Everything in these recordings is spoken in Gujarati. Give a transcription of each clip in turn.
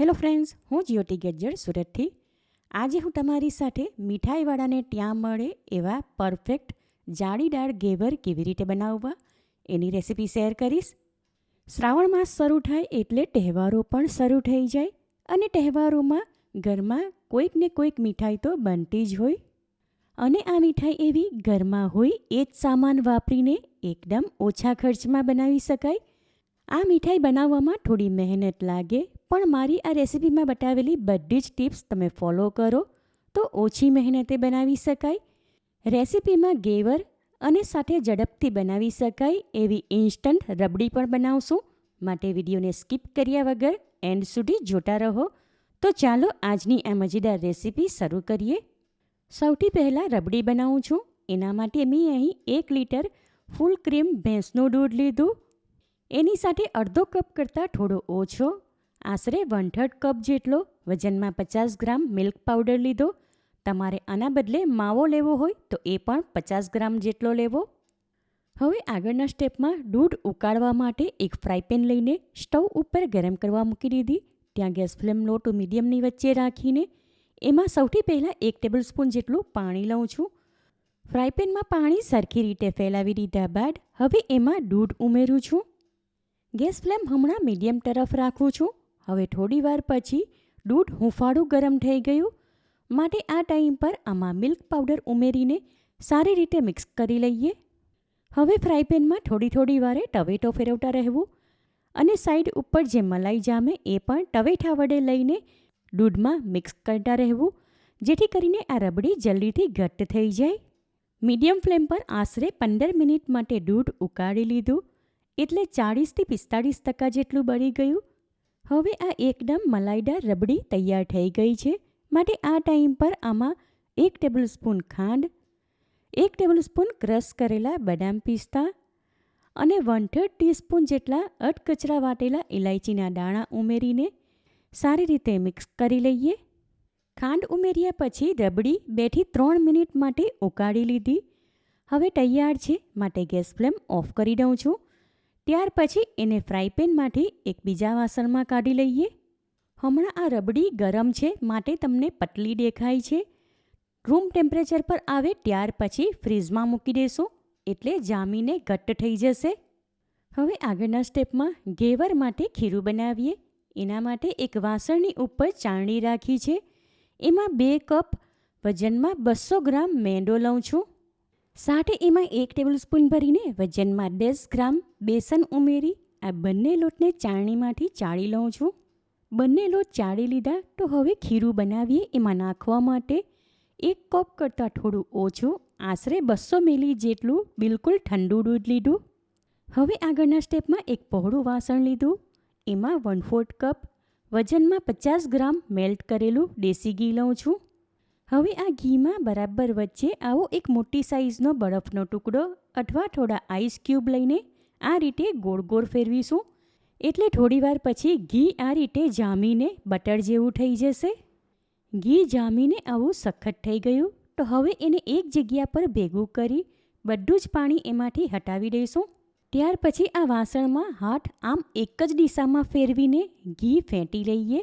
હેલો ફ્રેન્ડ્સ, હું જીઓટી ગેજર સુરતથી. આજે હું તમારી સાથે મીઠાઈવાળાને ત્યાં મળે એવા પરફેક્ટ જાળીદાર ઘેવર કેવી રીતે બનાવવા એની રેસિપી શેર કરીશ. શ્રાવણ માસ શરૂ થાય એટલે તહેવારો પણ શરૂ થઈ જાય અને તહેવારોમાં ઘરમાં કોઈક ને કોઈક મીઠાઈ તો બનતી જ હોય. અને આ મીઠાઈ એવી ઘરમાં હોય એ જ સામાન વાપરીને એકદમ ઓછા ખર્ચમાં બનાવી શકાય આ મીઠાઈ બનાવવામાં થોડી મહેનત લાગે, પણ મારી આ રેસિપીમાં બતાવેલી બધી જ ટિપ્સ તમે ફોલો કરો તો ઓછી મહેનતે બનાવી શકાય, રેસિપીમાં ગેવર અને સાથે ઝડપથી બનાવી શકાય એવી ઇન્સ્ટન્ટ રબડી પણ બનાવશું. માટે વિડીયોને સ્કીપ કર્યા વગર એન્ડ સુધી જોતા રહો. તો ચાલો આજની આ મજેદાર રેસીપી શરૂ કરીએ. સૌથી પહેલાં રબડી બનાવું છું. એના માટે મેં અહીં એક લીટર ફૂલ ક્રીમ ભેંસનું દૂધ લીધું. એની સાથે અડધો કપ કરતાં થોડો ઓછો. આશરે વન થર્ડ કપ જેટલો વજનમાં પચાસ ગ્રામ મિલ્ક પાવડર લીધો. તમારે આના બદલે માવો લેવો હોય તો એ પણ પચાસ ગ્રામ જેટલો લેવો. હવે આગળના સ્ટેપમાં દૂધ ઉકાળવા માટે એક ફ્રાય પેન લઈને સ્ટવ ઉપર ગરમ કરવા મૂકી દીધી. ત્યાં ગેસ ફ્લેમ લો ટુ મીડિયમની વચ્ચે રાખીને એમાં સૌથી પહેલાં એક ટેબલ સ્પૂન જેટલું પાણી લઉં છું. ફ્રાય પેનમાં પાણી સરખી રીતે ફેલાવી દીધા બાદ હવે એમાં દૂધ ઉમેરું છું. ગેસ ફ્લેમ હમણાં મીડિયમ તરફ રાખું છું. હવે થોડી વાર પછી દૂધ હુંફાળું ગરમ થઈ ગયું. માટે આ ટાઈમ પર આમાં મિલ્ક પાવડર ઉમેરીને સારી રીતે મિક્સ કરી લઈએ. હવે ફ્રાય પેનમાં થોડી થોડી વારે ટવેટો ફેરવતા રહેવું અને સાઈડ ઉપર જે મલાઈ જામે એ પણ ટવેઠા વડે લઈને દૂધમાં મિક્સ કરતા રહેવું, જેથી કરીને આ રબડી જલ્દીથી ઘટ્ટ થઈ જાય. મીડિયમ ફ્લેમ પર આશરે પંદર મિનિટ માટે દૂધ ઉકાળી લીધું. એટલે ચાળીસથી પિસ્તાળીસ ટકા જેટલું બળી ગયું. હવે આ એકદમ મલાઈદાર રબડી તૈયાર થઈ ગઈ છે. માટે આ ટાઈમ પર આમાં એક ટેબલ સ્પૂન ખાંડ, એક ટેબલ સ્પૂન ક્રશ કરેલા બદામ પિસ્તા અને વન થર્ડ ટીસ્પૂન જેટલા અટકચરા વાટેલા ઇલાયચીના દાણા ઉમેરીને સારી રીતે મિક્સ કરી લઈએ. ખાંડ ઉમેર્યા પછી રબડી બેથી ત્રણ મિનિટ માટે ઉકાળી લીધી. હવે તૈયાર છે. માટે ગેસ ફ્લેમ ઓફ કરી દઉં છું. ત્યાર પછી એને ફ્રાય પેનમાંથી એક બીજા વાસણમાં કાઢી લઈએ. હમણાં આ રબડી ગરમ છે, માટે તમને પતલી દેખાય છે. રૂમ ટેમ્પરેચર પર આવે ત્યાર પછી ફ્રીઝમાં મૂકી દેશો, એટલે જામીને ઘટ્ટ થઈ જશે. હવે આગળના સ્ટેપમાં ઘેવર માટે ખીરું બનાવીએ. એના માટે એક વાસણની ઉપર ચાળણી રાખી છે. એમાં બે કપ વજનમાં બસો ગ્રામ મેંદો લઉં છું. સાથે એમાં એક ટેબલ સ્પૂન ભરીને વજનમાં દસ ગ્રામ બેસન ઉમેરી આ બંને લોટને ચાળણીમાંથી ચાળી લઉં છું. બંને લોટ ચાળી લીધા તો હવે ખીરું બનાવીએ એમાં નાખવા માટે એક કપ કરતાં થોડું ઓછું આશરે બસો મિલી જેટલું બિલકુલ ઠંડુ દૂધ લીધું. હવે આગળના સ્ટેપમાં એક પહોળું વાસણ લીધું. એમાં વન ફોર્થ કપ વજનમાં પચાસ ગ્રામ મેલ્ટ કરેલું દેશી ઘી લઉં છું. હવે આ ઘીમાં બરાબર વચ્ચે આવો એક મોટી સાઇઝનો બરફનો ટુકડો અથવા થોડા આઈસ ક્યુબ લઈને આ રીતે ગોળ ગોળ ફેરવીશું. એટલે થોડીવાર પછી ઘી આ રીતે જામીને બટર જેવું થઈ જશે. ઘી જામીને આવું સખત થઈ ગયું. તો હવે એને એક જગ્યા પર ભેગું કરી બધું જ પાણી એમાંથી હટાવી દઈશું. ત્યાર પછી આ વાસણમાં હાથ આમ એક જ દિશામાં ફેરવીને ઘી ફેંટી લઈએ.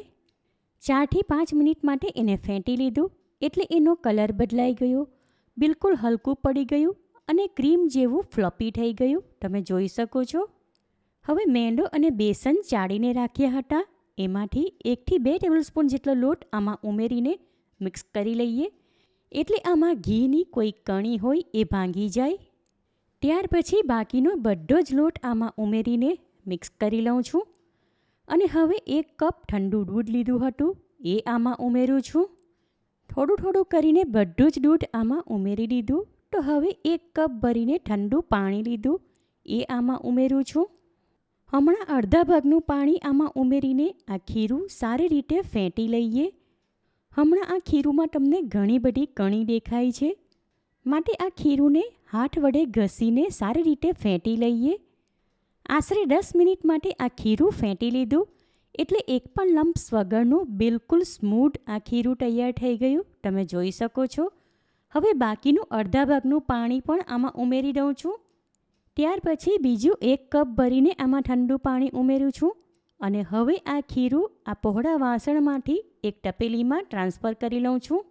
ચારથી પાંચ મિનિટ માટે એને ફેંટી લીધું. એટલે એનો કલર બદલાઈ ગયો, બિલકુલ હલકું પડી ગયું અને ક્રીમ જેવું ફ્લોપી થઈ ગયું. તમે જોઈ શકો છો. હવે મેંદો અને બેસન ચાળીને રાખ્યા હતા. એમાંથી એકથી બે ટેબલસ્પૂન જેટલો લોટ આમાં ઉમેરીને મિક્સ કરી લઈએ. એટલે આમાં ઘીની કોઈ કણી હોય એ ભાંગી જાય. ત્યાર પછી બાકીનો બધો જ લોટ આમાં ઉમેરીને મિક્સ કરી લઉં છું. અને હવે એક કપ ઠંડુ દૂધ લીધું હતું. એ આમાં ઉમેરું છું. થોડું થોડું કરીને બધું જ દૂધ આમાં ઉમેરી દીધું. તો હવે એક કપ ભરીને ઠંડુ પાણી લીધું. એ આમાં ઉમેરું છું. હમણાં અડધા ભાગનું પાણી આમાં ઉમેરીને આ ખીરું સારી રીતે ફેંટી લઈએ. હમણાં આ ખીરુંમાં તમને ઘણી બધી કણી દેખાય છે. માટે આ ખીરુંને હાથ વડે ઘસીને સારી રીતે ફેંટી લઈએ. આશરે દસ મિનિટ માટે આ ખીરું ફેંટી લીધું. એટલે એક પણ લમ્પ્સ વગરનું બિલકુલ સ્મૂથ આ ખીરું તૈયાર થઈ ગયું. તમે જોઈ શકો છો. હવે બાકીનું અડધા ભાગનું પાણી પણ આમાં ઉમેરી દઉં છું. ત્યાર પછી બીજું એક કપ ભરીને આમાં ઠંડુ પાણી ઉમેરું છું. અને હવે આ ખીરું આ પહોળા વાસણમાંથી એક તપેલીમાં ટ્રાન્સફર કરી લઉં છું.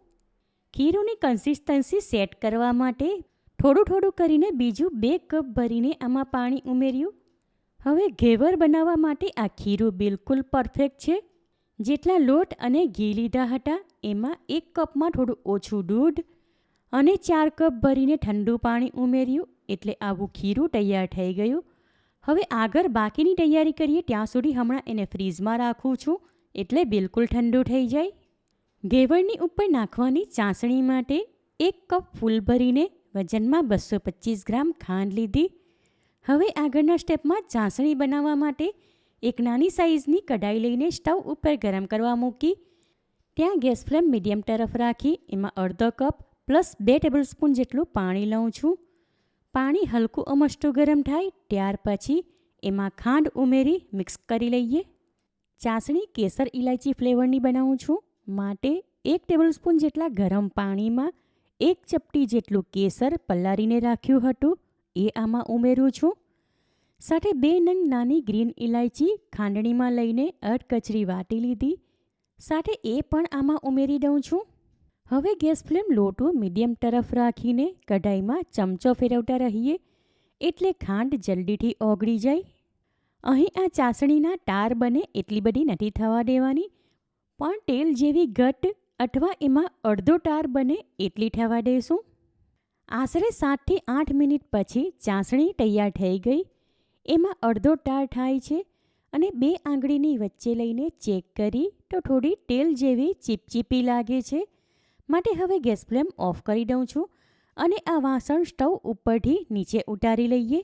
ખીરુંની કન્સિસ્ટન્સી સેટ કરવા માટે થોડું થોડું કરીને બીજું બે કપ ભરીને આમાં પાણી ઉમેર્યું. હવે ઘેવર બનાવવા માટે આ ખીરું બિલકુલ પરફેક્ટ છે. જેટલા લોટ અને ઘી લીધા હતા, એમાં એક કપમાં થોડું ઓછું દૂધ અને ચાર કપ ભરીને ઠંડુ પાણી ઉમેર્યું, એટલે આવું ખીરું તૈયાર થઈ ગયું. હવે આગળ બાકીની તૈયારી કરીએ, ત્યાં સુધી હમણાં એને ફ્રીઝમાં રાખું છું, એટલે બિલકુલ ઠંડુ થઈ જાય. ઘેવરની ઉપર નાખવાની ચાસણી માટે એક કપ ફૂલ ભરીને વજનમાં બસો પચીસ ગ્રામ ખાંડ લીધી. હવે આગળના સ્ટેપમાં ચાસણી બનાવવા માટે એક નાની સાઇઝની કઢાઈ લઈને સ્ટવ ઉપર ગરમ કરવા મૂકી, ત્યાં ગેસ ફ્લેમ મીડિયમ તરફ રાખી, એમાં અડધો કપ પ્લસ બે ટેબલસ્પૂન જેટલું પાણી લઉં છું. પાણી હલકું અમસ્ટું ગરમ થાય ત્યાર પછી એમાં ખાંડ ઉમેરી મિક્સ કરી લઈએ. ચાસણી કેસર ઇલાયચી ફ્લેવરની બનાવું છું. માટે એક ટેબલસ્પૂન જેટલા ગરમ પાણીમાં એક ચપટી જેટલું કેસર પલાળીને રાખ્યું હતું. એ આમાં ઉમેરું છું. સાથે બે નંગ નાની ગ્રીન ઇલાયચી ખાંડણીમાં લઈને અડકચરી વાટી લીધી. સાથે એ પણ આમાં ઉમેરી દઉં છું. હવે ગેસ ફ્લેમ લોટો મીડિયમ તરફ રાખીને કઢાઈમાં ચમચો ફેરવતા રહીએ, એટલે ખાંડ જલ્દીથી ઓગળી જાય. અહીં આ ચાસણીના ટાર બને એટલી બધી નથી થવા દેવાની, પણ તેલ જેવી ઘટ અથવા એમાં અડધો ટાર બને એટલી થવા દઈશું આશરે સાતથી આઠ મિનિટ પછી ચાસણી તૈયાર થઈ ગઈ. એમાં અડધો ટાર થાય છે અને બે આંગળીની વચ્ચે લઈને ચેક કરી તો થોડી તેલ જેવી ચીપચીપી લાગે છે. માટે હવે ગેસ ફ્લેમ ઓફ કરી દઉં છું અને આ વાસણ સ્ટવ ઉપરથી નીચે ઉતારી લઈએ.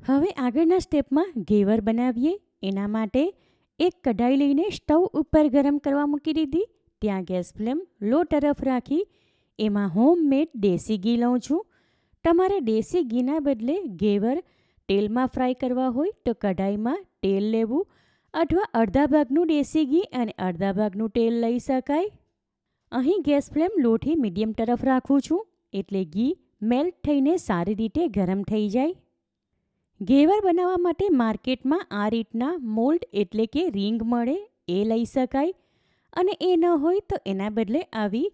હવે આગળના સ્ટેપમાં ઘેવર બનાવીએ. એના માટે એક કઢાઈ લઈને સ્ટવ ઉપર ગરમ કરવા મૂકી દીધી. ત્યાં ગેસ ફ્લેમ લો તરફ રાખી એમાં હોમમેડ દેશી ઘી લઉં છું. તમારે દેશી ઘીના બદલે ઘેવર તેલમાં ફ્રાય કરવા હોય તો કઢાઈમાં તેલ લેવું અથવા અડધા ભાગનું દેશી ઘી અને અડધા ભાગનું તેલ લઈ શકાય. અહીં ગેસ ફ્લેમ લોથી મીડિયમ તરફ રાખું છું એટલે ઘી મેલ્ટ થઈને સારી રીતે ગરમ થઈ જાય. ઘેવર બનાવવા માટે માર્કેટમાં આ રીતના મોલ્ડ એટલે કે રિંગ મળે એ લઈ શકાય અને એ ન હોય તો એના બદલે આવી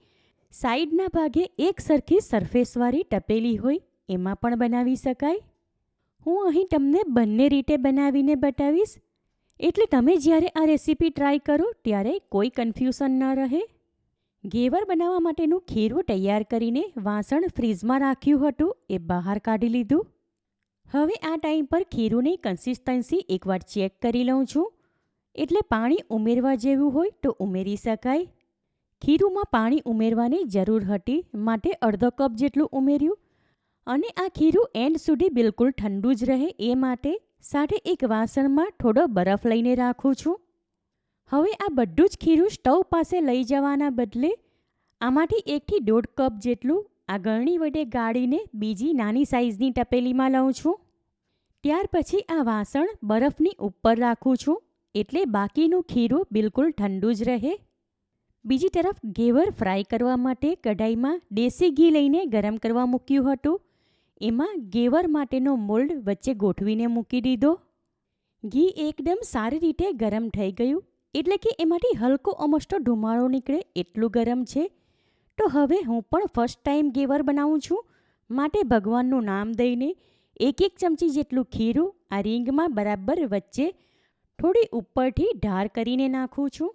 સાઈડના ભાગે એક સરખી સરફેસવાળી ટપેલી હોય, એમાં પણ બનાવી શકાય. હું અહીં તમને બંને રીતે બનાવીને બતાવીશ. એટલે તમે જ્યારે આ રેસીપી ટ્રાય કરો, ત્યારે કોઈ કન્ફ્યુઝન ન રહે. ઘેવર બનાવવા માટેનું ખીરું તૈયાર કરીને વાસણ ફ્રીઝમાં રાખ્યું હતું, એ બહાર કાઢી લીધું. હવે આ ટાઈમ પર ખીરુંની કન્સિસ્ટન્સી એકવાર ચેક કરી લઉં છું. એટલે પાણી ઉમેરવા જેવું હોય તો ઉમેરી શકાય. ખીરુંમાં પાણી ઉમેરવાની જરૂર હતી, માટે અડધો કપ જેટલું ઉમેર્યું. અને આ ખીરું એન્ડ સુધી બિલકુલ ઠંડુ જ રહે એ માટે સાથે એક વાસણમાં થોડો બરફ લઈને રાખું છું. હવે આ બધું જ ખીરું સ્ટવ પાસે લઈ જવાના બદલે આમાંથી એકથી દોઢ કપ જેટલું આ ગળણી વડે ગાળીને બીજી નાની સાઇઝની તપેલીમાં લઉં છું. ત્યાર પછી આ વાસણ બરફની ઉપર રાખું છું, એટલે બાકીનું ખીરું બિલકુલ ઠંડુ જ રહે. બીજી તરફ ઘેવર ફ્રાય કરવા માટે કઢાઈમાં દેશી ઘી લઈને ગરમ કરવા મૂક્યું હતું. એમાં ઘેવર માટેનો મોલ્ડ વચ્ચે ગોઠવીને મૂકી દીધો. ઘી એકદમ સારી રીતે ગરમ થઈ ગયું, એટલે કે એમાંથી હલકો અમસ્તો ધુમાડો નીકળે એટલું ગરમ છે. તો હવે હું પણ ફર્સ્ટ ટાઈમ ઘેવર બનાવું છું, માટે ભગવાનનું નામ દઈને એક એક ચમચી જેટલું ખીરું આ રીંગમાં બરાબર વચ્ચે થોડી ઉપરથી ઢાર કરીને નાખું છું.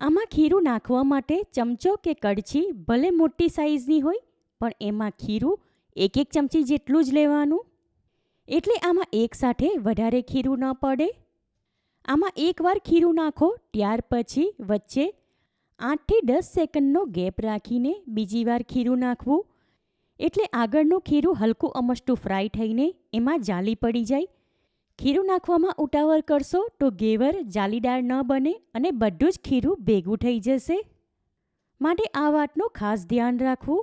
આમાં ખીરું નાખવા માટે ચમચો કે કડછી ભલે મોટી સાઇઝની હોય, પણ એમાં ખીરું એક એક ચમચી જેટલું જ લેવાનું. એટલે આમાં એકસાથે વધારે ખીરું ન પડે. આમાં એકવાર ખીરું નાખો, ત્યાર પછી વચ્ચે આઠથી દસ સેકન્ડનો ગેપ રાખીને બીજી વાર ખીરું નાખવું. એટલે આગળનું ખીરું હલકું અમસ્તું ફ્રાય થઈને એમાં જાલી પડી જાય. ખીરું નાખવામાં ઉતાવળ કરશો તો ઘેવર જાલીદાર ન બને અને બધું જ ખીરું ભેગું થઈ જશે. માટે આ વાતનું ખાસ ધ્યાન રાખવું.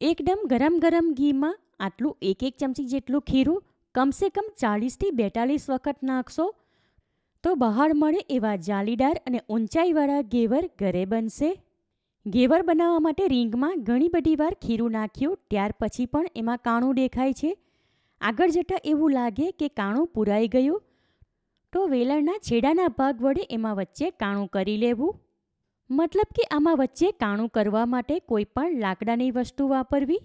એકદમ ગરમ ગરમ ઘીમાં આટલું એક એક ચમચી જેટલું ખીરું કમસે કમ ચાળીસથી બેતાલીસ વખત નાખશો. તો બહાર મળે એવા જાલીદાર અને ઊંચાઈવાળા ઘેવર ઘરે બનશે. ઘેવર બનાવવા માટે રીંગમાં ઘણી બધી વાર ખીરું નાખ્યું, ત્યાર પછી પણ એમાં કાણું દેખાય છે. આગળ જતાં એવું લાગે કે કાણું પૂરાઈ ગયું. તો વેલણના છેડાના ભાગ વડે એમાં વચ્ચે કાણું કરી લેવું. મતલબ કે આમાં વચ્ચે કાણું કરવા માટે કોઈ પણ લાકડાની વસ્તુ વાપરવી.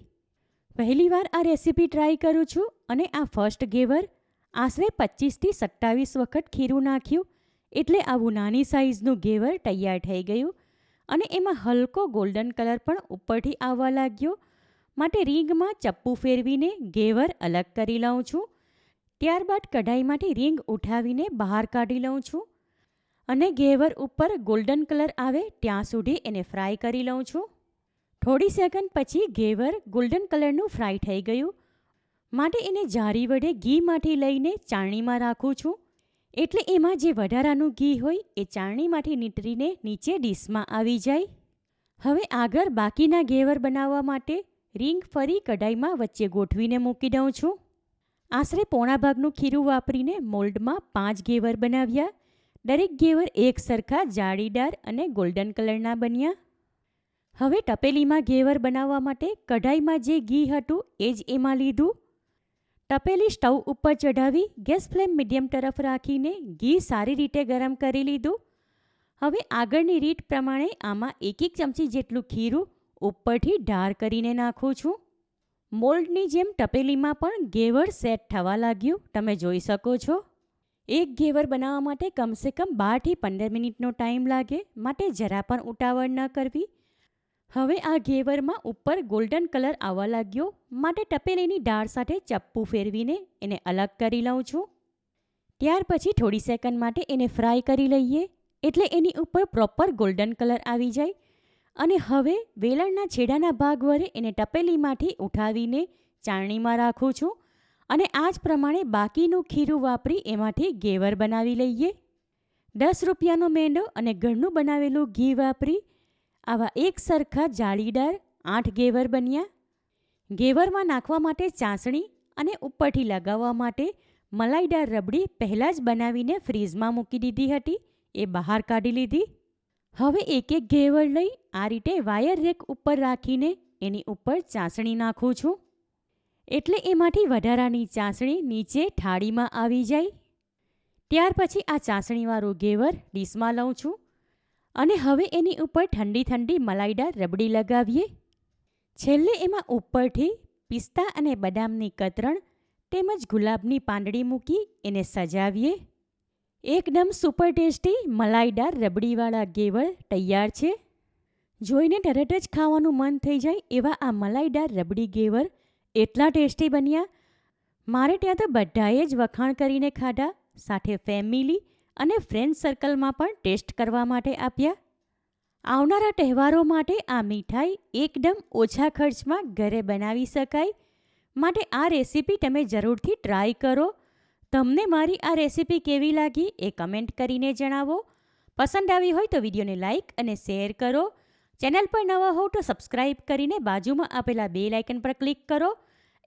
પહેલીવાર આ રેસીપી ટ્રાય કરું છું અને આ ફર્સ્ટ ગેવર આશરે પચીસથી સત્તાવીસ વખત ખીરું નાખ્યું એટલે આવું નાની સાઇઝનું ગેવર તૈયાર થઈ ગયું. અને એમાં હલકો ગોલ્ડન કલર પણ ઉપરથી આવવા લાગ્યો. માટે રીંગમાં ચપ્પુ ફેરવીને ઘેવર અલગ કરી લઉં છું. ત્યારબાદ કઢાઈમાંથી રીંગ ઉઠાવીને બહાર કાઢી લઉં છું અને ઘેવર ઉપર ગોલ્ડન કલર આવે ત્યાં સુધી એને ફ્રાય કરી લઉં છું. થોડી સેકન્ડ પછી ઘેવર ગોલ્ડન કલરનું ફ્રાય થઈ ગયું. માટે એને જારી વડે ઘીમાંથી લઈને ચાળણીમાં રાખું છું. એટલે એમાં જે વધારાનું ઘી હોય એ ચાળણીમાંથી નીતરીને નીચે ડીશમાં આવી જાય. હવે આગળ બાકીના ઘેવર બનાવવા માટે રીંગ ફરી કઢાઈમાં વચ્ચે ગોઠવીને મૂકી દઉં છું. આશરે પોણા ભાગનું ખીરું વાપરીને મોલ્ડમાં પાંચ ઘેવર બનાવ્યા. દરેક ઘેવર એક સરખા જાળીદાર અને ગોલ્ડન કલરના બન્યા. હવે તપેલીમાં ઘેવર બનાવવા માટે કઢાઈમાં જે ઘી હતું એ જ એમાં લીધું. તપેલી સ્ટવ ઉપર ચઢાવી ગેસ ફ્લેમ મીડિયમ તરફ રાખીને ઘી સારી રીતે ગરમ કરી લીધું. હવે આગળની રીત પ્રમાણે આમાં એક એક ચમચી જેટલું ખીરું ઉપરથી ઢાર કરીને નાખું છું. મોલ્ડની જેમ તપેલીમાં પણ ઘેવર સેટ થવા લાગ્યું. તમે જોઈ શકો છો. એક ઘેવર બનાવવા માટે કમસે કમ બારથી પંદર મિનિટનો ટાઈમ લાગે. માટે જરા પણ ઉતાવળ ન કરવી. હવે આ ઘેવરમાં ઉપર ગોલ્ડન કલર આવવા લાગ્યો. માટે ટપેલીની ઢાળ સાથે ચપ્પુ ફેરવીને એને અલગ કરી લઉં છું. ત્યાર પછી થોડી સેકન્ડ માટે એને ફ્રાય કરી લઈએ. એટલે એની ઉપર પ્રોપર ગોલ્ડન કલર આવી જાય. અને હવે વેલણના છેડાના ભાગ વડે એને ટપેલીમાંથી ઉઠાવીને ચાળણીમાં રાખું છું અને આ જ પ્રમાણે બાકીનું ખીરું વાપરી એમાંથી ઘેવર બનાવી લઈએ. દસ રૂપિયાનો મેંડો અને ઘરનું બનાવેલું ઘી વાપરી આવા એક સરખા જાળીદાર આઠ ઘેવર બન્યા. ઘેવરમાં નાખવા માટે ચાસણી અને ઉપરથી લગાવવા માટે મલાઈદાર રબડી પહેલાં જ બનાવીને ફ્રીઝમાં મૂકી દીધી હતી. એ બહાર કાઢી લીધી. હવે એક એક ઘેવર લઈ આ રીતે વાયર રેક ઉપર રાખીને એની ઉપર ચાસણી નાખું છું. એટલે એમાંથી વધારાની ચાસણી નીચે થાળીમાં આવી જાય. ત્યાર પછી આ ચાસણીવાળું ઘેવર ડીશમાં લઉં છું અને હવે એની ઉપર ઠંડી ઠંડી મલાઈદાર રબડી લગાવીએ. છેલ્લે એમાં ઉપરથી પિસ્તા અને બદામની કતરણ તેમજ ગુલાબની પાંદડી મૂકી એને સજાવીએ. એકદમ સુપર ટેસ્ટી મલાઈદાર રબડીવાળા ગેવળ તૈયાર છે. જોઈને તરત જ ખાવાનું મન થઈ જાય એવા આ મલાઈદાર રબડી ગેવર એટલા ટેસ્ટી બન્યા. મારે ત્યાં તો બધાએ જ વખાણ કરીને ખાધા, સાથે ફેમિલી અને ફ્રેન્ડ સર્કલમાં પણ ટેસ્ટ કરવા માટે આપ્યા. આવનારા તહેવારો માટે આ મીઠાઈ એકદમ ઓછા ખર્ચમાં ઘરે બનાવી શકાય. માટે આ રેસીપી તમે જરૂરથી ટ્રાય કરો. તમને મારી આ રેસીપી કેવી લાગી એ કમેન્ટ કરીને જણાવો. પસંદ આવી હોય તો વિડીયોને લાઇક અને શેર કરો. ચેનલ પર નવા હો તો સબસ્ક્રાઇબ કરીને બાજુમાં આપેલા બે લાઇકન પર ક્લિક કરો.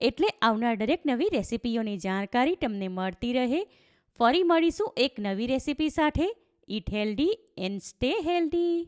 એટલે આવનાર દરેક નવી રેસીપીઓની જાણકારી તમને મળતી રહે. ફરી મળીશું એક નવી રેસીપી સાથે. Eat healthy and stay healthy.